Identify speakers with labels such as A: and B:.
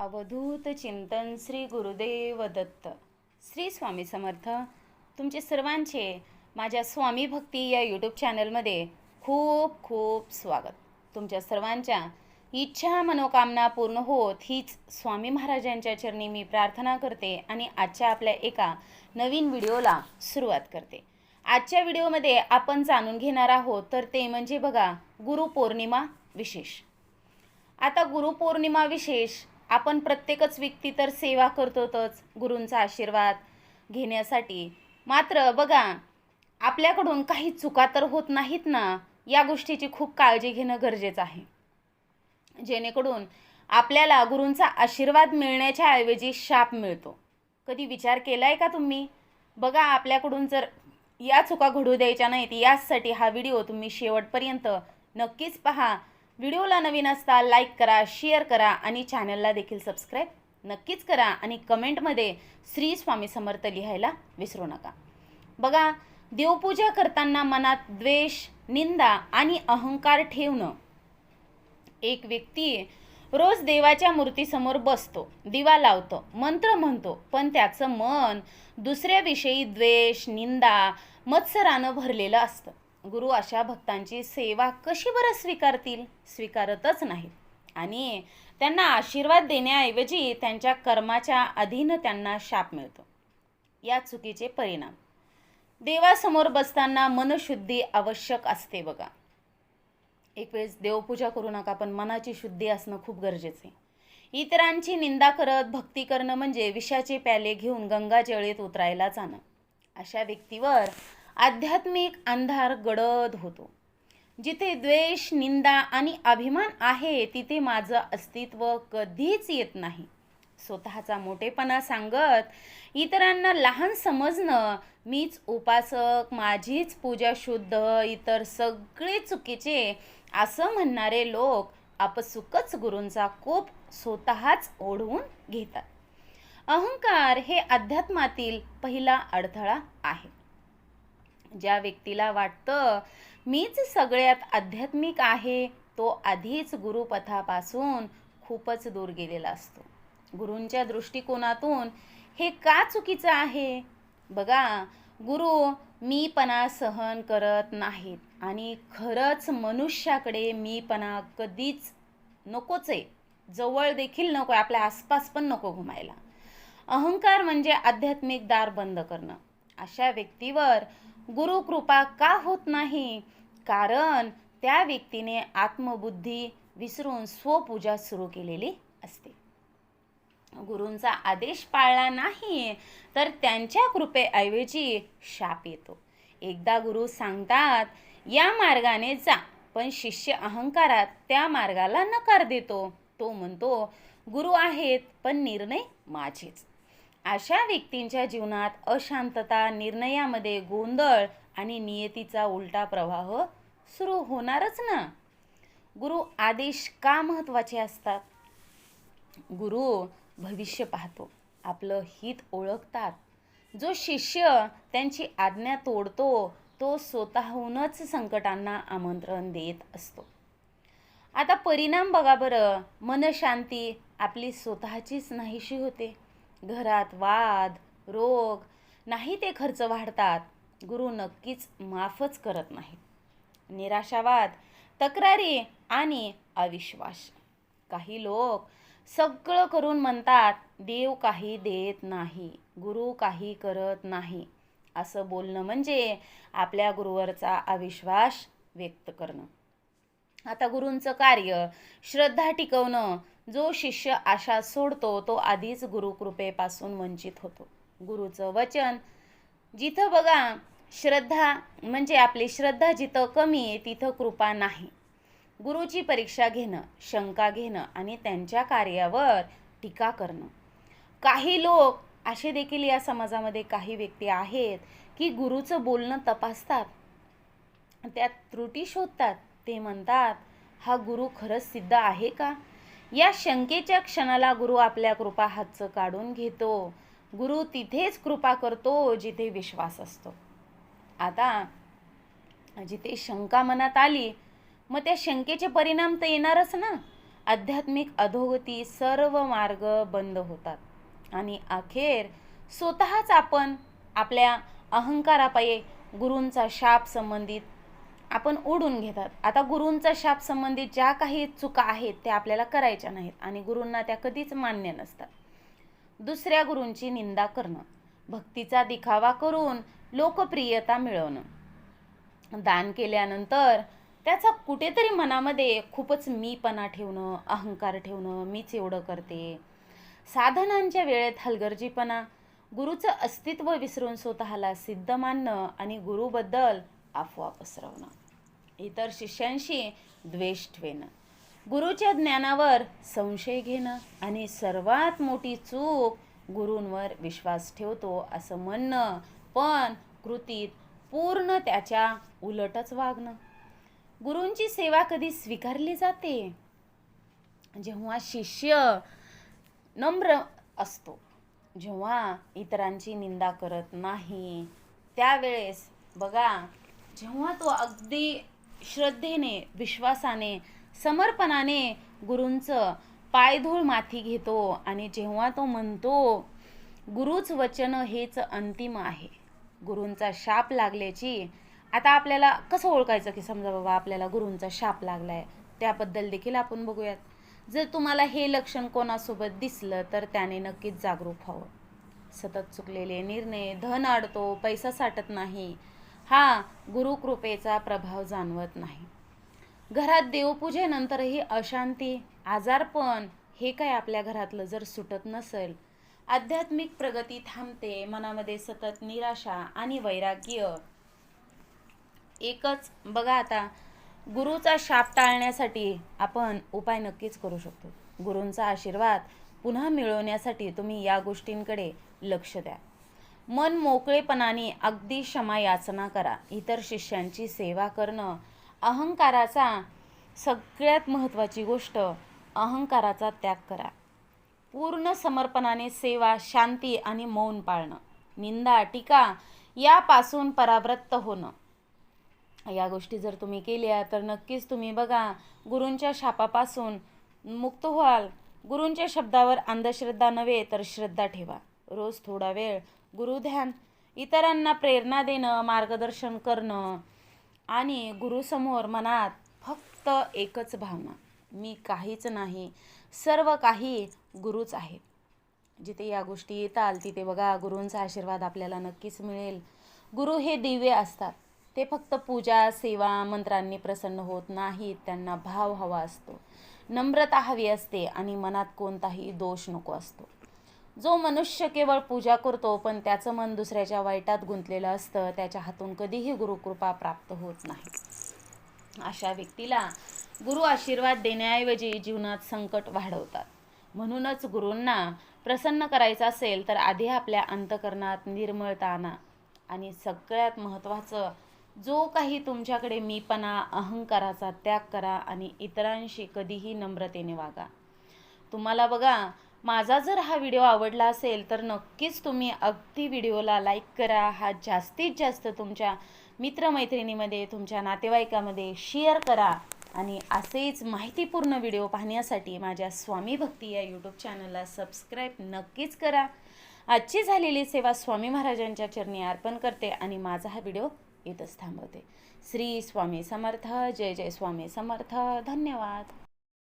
A: अवधूत चिंतन श्री गुरुदेव दत्त. श्री स्वामी समर्थ तुमचे सर्वांचे माझ्या स्वामी भक्ती या यूट्यूब चॅनलमध्ये खूप खूप स्वागत. तुमच्या सर्वांच्या इच्छा मनोकामना पूर्ण होत हीच स्वामी महाराजांच्या चरणी मी प्रार्थना करते आणि आजच्या आपल्या एका नवीन व्हिडिओला सुरुवात करते. आजच्या व्हिडिओमध्ये आपण जाणून घेणार आहोत तर ते म्हणजे बघा गुरुपौर्णिमा विशेष. आता गुरुपौर्णिमा विशेष आपण प्रत्येकच व्यक्ती तर सेवा करतोतच गुरूंचा आशीर्वाद घेण्यासाठी. मात्र बघा आपल्याकडून काही चुका तर होत नाहीत ना या गोष्टीची खूप काळजी घेणं गरजेचं आहे. जेणेकरून आपल्याला गुरूंचा आशीर्वाद मिळण्याच्या ऐवजी शाप मिळतो. कधी विचार केला आहे का तुम्ही? बघा आपल्याकडून जर या चुका घडू द्यायच्या नाहीत याचसाठी हा व्हिडिओ तुम्ही शेवटपर्यंत नक्कीच पहा. व्हिडिओला नवीन असता लाईक करा शेअर करा आणि चॅनलला देखील सबस्क्राईब नक्कीच करा आणि कमेंटमध्ये श्री स्वामी समर्थ लिहायला विसरू नका. बघा देवपूजा करताना मनात द्वेष निंदा आणि अहंकार ठेवणं. एक व्यक्ती रोज देवाच्या मूर्तीसमोर बसतो दिवा लावतो मंत्र म्हणतो पण त्याचं मन दुसऱ्याविषयी द्वेष निंदा मत्सरानं भरलेलं असतं. गुरु अशा भक्तांची सेवा कशी बरं स्वीकारतील? स्वीकारतच नाहीत. आणि त्यांना आशीर्वाद देण्याऐवजी त्यांच्या कर्माच्या अधीन त्यांना शाप मिळतो. या चुकीचे परिणाम. देवासमोर बसताना मनशुद्धी आवश्यक असते बघा. एक वेळेस देवपूजा करू नका पण मनाची शुद्धी असणं खूप गरजेचं आहे. इतरांची निंदा करत भक्ती करणं म्हणजे विषाचे प्याले घेऊन गंगा जळीत उतरायला जाणं. अशा व्यक्तीवर आध्यात्मिक अंधार गडद होतो. जिथे द्वेष निंदा आणि अभिमान आहे तिथे माझं अस्तित्व कधीच येत नाही. स्वतःचा मोठेपणा सांगत इतरांना लहान समजणं मीच उपासक माझीच पूजा शुद्ध इतर सगळे चुकीचे असं म्हणणारे लोक आपसुकच गुरूंचा कोप स्वतःच ओढवून घेतात. अहंकार हे अध्यात्मातील पहिला अडथळा आहे. ज्या व्यक्तीला वाटतं मीच सगळ्यात आध्यात्मिक आहे तो आधीच गुरुपथापासून खूपच दूर गेलेला असतो. गुरूंच्या दृष्टिकोनातून हे का चुकीचं आहे? बघा गुरु मीपणा सहन करत नाहीत आणि खरंच मनुष्याकडे मीपणा कधीच नकोच आहे. जवळ देखील नको आहे आपल्या आसपास पण नको घुमायला. अहंकार म्हणजे आध्यात्मिक दार बंद करणं. अशा व्यक्तीवर गुरुकृपा का होत नाही? कारण त्या व्यक्तीने आत्मबुद्धी विसरून स्वपूजा सुरू केलेली असते. गुरूंचा आदेश पाळला नाही तर त्यांच्या कृपेऐवजी शाप येतो. एकदा गुरु सांगतात या मार्गाने जा पण शिष्य अहंकारात त्या मार्गाला नकार देतो. तो म्हणतो गुरु आहेत पण निर्णय माझेच. अशा व्यक्तींच्या जीवनात अशांतता निर्णयामध्ये गोंधळ आणि नियतीचा उलटा प्रवाह सुरू होणारच ना? गुरु आदेश का महत्त्वाचे असतात? गुरु भविष्य पाहतो आपलं हित ओळखतात. जो शिष्य त्यांची आज्ञा तोडतो तो स्वतःहूनच संकटांना आमंत्रण देत असतो. आता परिणाम बघा बरं मनशांती आपली स्वतःचीच नाहीशी होते. घरात वाद रोग नाही ते खर्च वाढतात. गुरु नक्कीच माफच करत नाहीत. निराशावाद तक्रारी आणि अविश्वास. काही लोक सगळं करून म्हणतात देव काही देत नाही गुरु काही करत नाही. असं बोलणं म्हणजे आपल्या गुरुवरचा अविश्वास व्यक्त करणं. आता गुरूंचं कार्य श्रद्धा टिकवणं जो शिष्य आशा सोडतो तो आधीच गुरुकृपेपासून वंचित होतो. गुरुचं वचन जिथं बघा श्रद्धा म्हणजे आपली श्रद्धा जिथं कमी आहे तिथं कृपा नाही. गुरुची परीक्षा घेणं शंका घेणं आणि त्यांच्या कार्यावर टीका करणं. काही लोक असे देखील या समाजामध्ये काही व्यक्ती आहेत की गुरुचं बोलणं तपासतात त्यात त्रुटी शोधतात ते म्हणतात हा गुरु खरंच सिद्ध आहे का? या शंकेच्या क्षणाला गुरु आपल्या कृपा हातचं काढून घेतो. गुरु तिथेच कृपा करतो जिथे विश्वास असतो. आता जिथे शंका मनात आली मग त्या शंकेचे परिणाम तर येणारच ना. आध्यात्मिक अधोगती सर्व मार्ग बंद होतात. आणि अखेर स्वतःच आपण आपल्या अहंकारापायी गुरूंचा शाप संबंधित आपण ओढून घेतात. आता गुरूंचा शाप संबंधित ज्या काही चुका आहेत त्या आपल्याला करायच्या नाहीत आणि गुरूंना त्या कधीच मान्य नसतात. दुसऱ्या गुरूंची निंदा करणं भक्तीचा दिखावा करून लोकप्रियता मिळवणं. दान केल्यानंतर त्याचा कुठेतरी मनामध्ये खूपच मीपणा ठेवणं अहंकार ठेवणं मीच एवढं करते. साधनांच्या वेळेत हलगर्जीपणा गुरुचं अस्तित्व विसरून स्वतःला सिद्ध मानणं आणि गुरुबद्दल अफवा पसरवणं इतर शिष्यांशी द्वेष ठेवणं. गुरुच्या ज्ञानावर संशय घेणं आणि सर्वात मोठी चूक गुरूंवर विश्वास ठेवतो असं म्हणणं पण कृतीत पूर्ण त्याच्या उलटच वागणं. गुरूंची सेवा कधी स्वीकारली जाते? जेव्हा शिष्य नम्र असतो जेव्हा इतरांची निंदा करत नाही त्यावेळेस बघा जेव्हा तो अगदी श्रद्धेने विश्वासाने समर्पणाने गुरूंचं पायधूळ माथी घेतो आणि जेव्हा तो म्हणतो गुरुच वचन हेच अंतिम आहे. गुरूंचा शाप लागल्याची आता आपल्याला कसं ओळखायचं की समजा बाबा आपल्याला गुरूंचा शाप लागलाय? त्याबद्दल देखील आपण बघूयात. जर तुम्हाला हे लक्षण कोणासोबत दिसलं तर त्याने नक्कीच जागरूक व्हावं. सतत चुकलेले निर्णय धन अडतो पैसा साठत नाही हा गुरुकृपेचा प्रभाव जाणवत नाही. घरात देवपूजेनंतरही अशांती आजारपण हे काय आपल्या घरातलं जर सुटत नसेल आध्यात्मिक प्रगती थांबते मनामध्ये सतत निराशा आणि वैराग्य. एकच बघा आता गुरुचा शाप टाळण्यासाठी आपण उपाय नक्कीच करू शकतो. गुरूंचा आशीर्वाद पुन्हा मिळवण्यासाठी तुम्ही या गोष्टींकडे लक्ष द्या. मन मोकळेपणाने अगदी क्षमा याचना करा. इतर शिष्यांची सेवा करणं अहंकाराचा सगळ्यात महत्त्वाची गोष्ट. अहंकाराचा त्याग करा. पूर्ण समर्पणाने सेवा शांती आणि मौन पाळणं. निंदा टीका यापासून परावृत्त होणं. या गोष्टी जर तुम्ही केल्या तर नक्कीच तुम्ही बघा गुरूंच्या शापापासून मुक्त व्हाल. गुरूंच्या शब्दावर अंधश्रद्धा नव्हे तर श्रद्धा ठेवा. रोज थोडा वेळ गुरुध्यान. इतरांना प्रेरणा देणं मार्गदर्शन करणं आणि गुरुसमोर मनात फक्त एकच भावना मी काहीच नाही सर्व काही गुरुच आहेत जिथे या गोष्टी येताल तिथे बघा गुरूंचा आशीर्वाद आपल्याला नक्कीच मिळेल. गुरु हे दिव्य असतात. ते फक्त पूजा सेवा मंत्रांनी प्रसन्न होत नाहीत त्यांना भाव हवा असतो. नम्रता हवी असते आणि मनात कोणताही दोष नको असतो. जो मनुष्य केवळ पूजा करतो पण त्याचं मन दुसऱ्याच्या वाईटात गुंतलेलं असतं त्याच्या हातून कधीही गुरुकृपा प्राप्त होत नाही. अशा व्यक्तीला गुरु आशीर्वाद देण्याऐवजी जीवनात संकट वाढवतात. म्हणूनच गुरूंना प्रसन्न करायचं असेल तर आधी आपल्या अंतकरणात निर्मळता आणा आणि सगळ्यात महत्त्वाचं जो काही तुमच्याकडे मीपणा अहंकाराचा त्याग करा आणि इतरांशी कधीही नम्रतेने वागा. तुम्हाला बघा माझा जर हा व्हिडिओ आवडला असेल तर नक्कीच तुम्ही अगदी व्हिडिओला लाईक करा. हा जास्तीत जास्त तुमच्या मित्रमैत्रिणीमध्ये तुमच्या नातेवाईकामध्ये शेअर करा आणि असेच माहितीपूर्ण व्हिडिओ पाहण्यासाठी माझ्या स्वामी भक्ती या यूट्यूब चॅनलला सबस्क्राईब नक्कीच करा. आजची झालेली सेवा स्वामी महाराजांच्या चरणी अर्पण करते आणि माझा हा व्हिडिओ इथंच थांबवते. श्री स्वामी समर्थ जय जय स्वामी समर्थ. धन्यवाद.